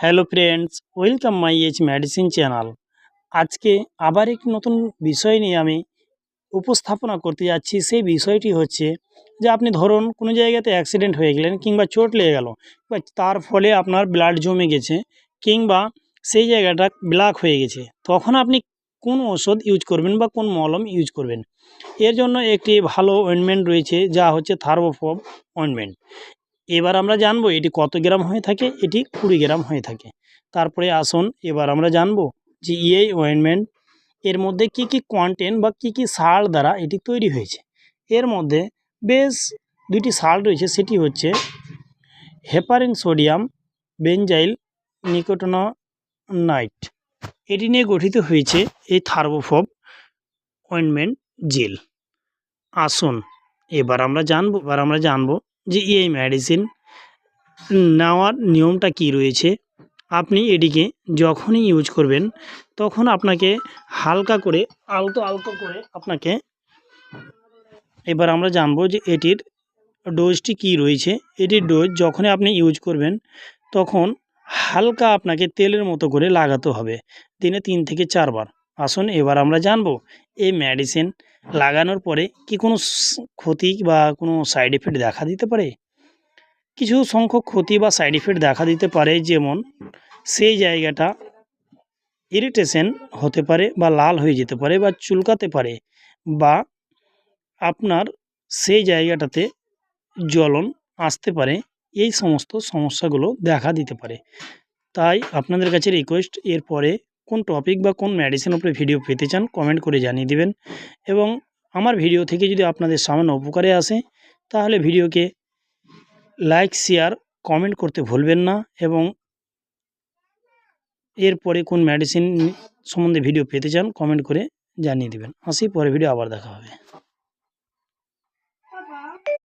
Hello friends, welcome my H medicine channel. আজকে আবার একটি নতুন বিষয় নিয়ে আমি উপস্থাপনা করতে যাচ্ছি। সেই বিষয়টি হচ্ছে যে আপনি ধরুন কোনো জায়গাতে অ্যাক্সিডেন্ট হয়ে গেলেন কিংবা চোট লেগে গেল তার ফলে আপনার ব্লাড জমে গেছে কিংবা সেই জায়গাটা ব্ল্যাক হয়ে গেছে, তখন আপনি কোন ওষুধ ইউজ করবেন বা কোন মলম ইউজ করবেন? এর জন্য একটি ভালো অয়েনমেন্ট রয়েছে, যা হচ্ছে থার্বোফব অয়েনমেন্ট এবার আমরা জানব এটি কত গ্রাম হয়ে থাকে, এটি কুড়ি গ্রাম হয়ে থাকে। তারপরে আসুন, এবার আমরা জানব যে এই অয়েনমেন্ট এর মধ্যে কি কি কন্টেন্ট বা কি কি সার দ্বারা এটি তৈরি হয়েছে। এর মধ্যে বেশ দুটি সার রয়েছে, সেটি হচ্ছে হেপারিন সোডিয়াম বেঞ্জাইল নিকোটোনাইট এটি নিয়ে গঠিত হয়েছে এই থার্বোফব অয়েনমেন্ট জেল আসুন, এবার আমরা জানব, এবার আমরা জানব যে এই মেডিসিন নেওয়ার নিয়মটা কি রয়েছে, আপনি এটিকে যখনই ইউজ করবেন, তখন আপনাকে হালকা করে, আলতো আলতো করে আপনাকে এবার আমরা জানব যে এটির ডোজটি কি রয়েছে। এটির ডোজ যখনই আপনি ইউজ করবেন, তখন হালকা আপনাকে তেলের মতো করে লাগাতে হবে। দিনে তিন থেকে চারবার। আসুন এবার আমরা জানব, এই মেডিসিন লাগানোর পরে কি কোনো ক্ষতি বা কোনো সাইড এফেক্ট দেখা দিতে পারে? কিছু সংখ্যক ক্ষতি বা সাইড এফেক্ট দেখা দিতে পারে যেমন সেই জায়গাটা ইরিটেশন হতে পারে বা লাল হয়ে যেতে পারে বা চুলকাতে পারে বা আপনার সেই জায়গাটাতে জ্বলন আসতে পারে, এই সমস্ত সমস্যাগুলো দেখা দিতে পারে। তাই আপনাদের কাছে রিকোয়েস্ট এরপরে কোন টপিক বা কোন মেডিসিন উপরে ভিডিও পেতে চান কমেন্ট করে জানিয়ে দিবেন। এবং আমার ভিডিও থেকে যদি আপনাদের সামান্য উপকারে আসে, তাহলে ভিডিওকে লাইক শেয়ার কমেন্ট করতে ভুলবেন না এবং এরপরে কোন মেডিসিন সম্বন্ধে ভিডিও পেতে চান কমেন্ট করে জানিয়ে দেবেন। আসি, পরে ভিডিও আবার দেখা হবে।